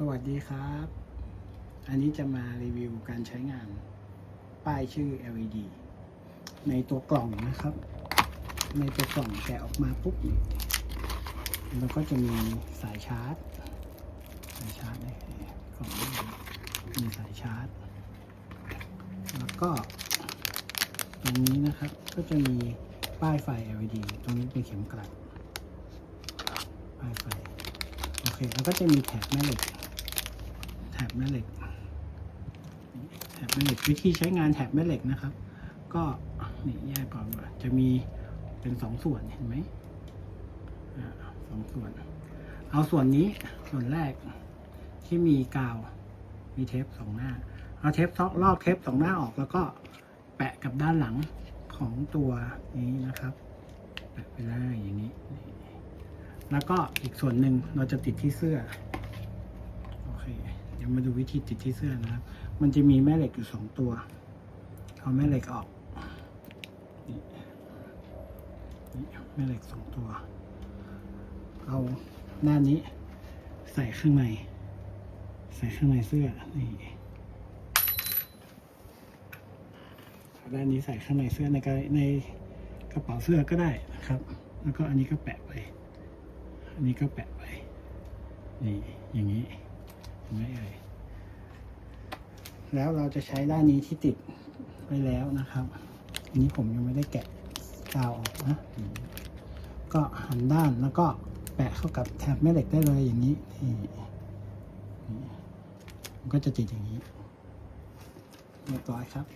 สวัสดีครับ อันนี้จะมารีวิวการใช้งาน ป้ายชื่อ LED ในตัวกล่องนะครับ ในตัวกล่องแกะออกมาปุ๊บนี่แล้วก็จะมีสายชาร์จ สายชาร์จในกล่องนี้มีสายชาร์จ แล้วก็ ตรงนี้นะครับ ก็จะมีป้ายไฟ LED ตรงนี้เป็นเข็มกลัด ป้ายไฟ โอเค แล้วก็จะมีแถบแม่เหล็ก แถบแม่เหล็ก แถบแม่เหล็กวิธีใช้งานแถบแม่เหล็กนะครับ ก็นี่แยกก่อนว่าจะมีเป็นสองส่วนเห็นไหมอ่าสองส่วน เอาส่วนนี้ส่วนแรกที่มีกาวมีเทปสองหน้า เอาเทปซอกลอกเทปสองหน้าออกแล้วก็แปะกับด้านหลังของตัวนี้นะครับ แปะไปได้อย่างนี้ แล้วก็อีกส่วนหนึ่งเราจะติดที่เสื้อ โอเค เดี๋ยวมาดูวิธีติดที่เสื้อนะครับ มันจะมีแม่เหล็กอยู่สองตัว เอาแม่เหล็กออกนี่แม่เหล็กสองตัว เอาด้านนี้ ใส่ข้างใน ใส่ข้างในเสื้อ นี่ด้านนี้ใส่ข้างในเสื้อในกระในกระเป๋าเสื้อก็ได้นะครับ แล้วก็อันนี้ก็แปะไป อันนี้ก็แปะไป นี่ อย่างนี้ ไหมเอ่ยแล้วเราจะใช้ด้านนี้ที่ติดไปแล้วนะครับ อันนี้ผมยังไม่ได้แกะกาวออกนะ ก็หันด้านแล้วก็แปะเข้ากับแถบแม่เหล็กได้เลยอย่างนี้นี่มันก็จะติดอย่างนี้เรียบร้อยครับ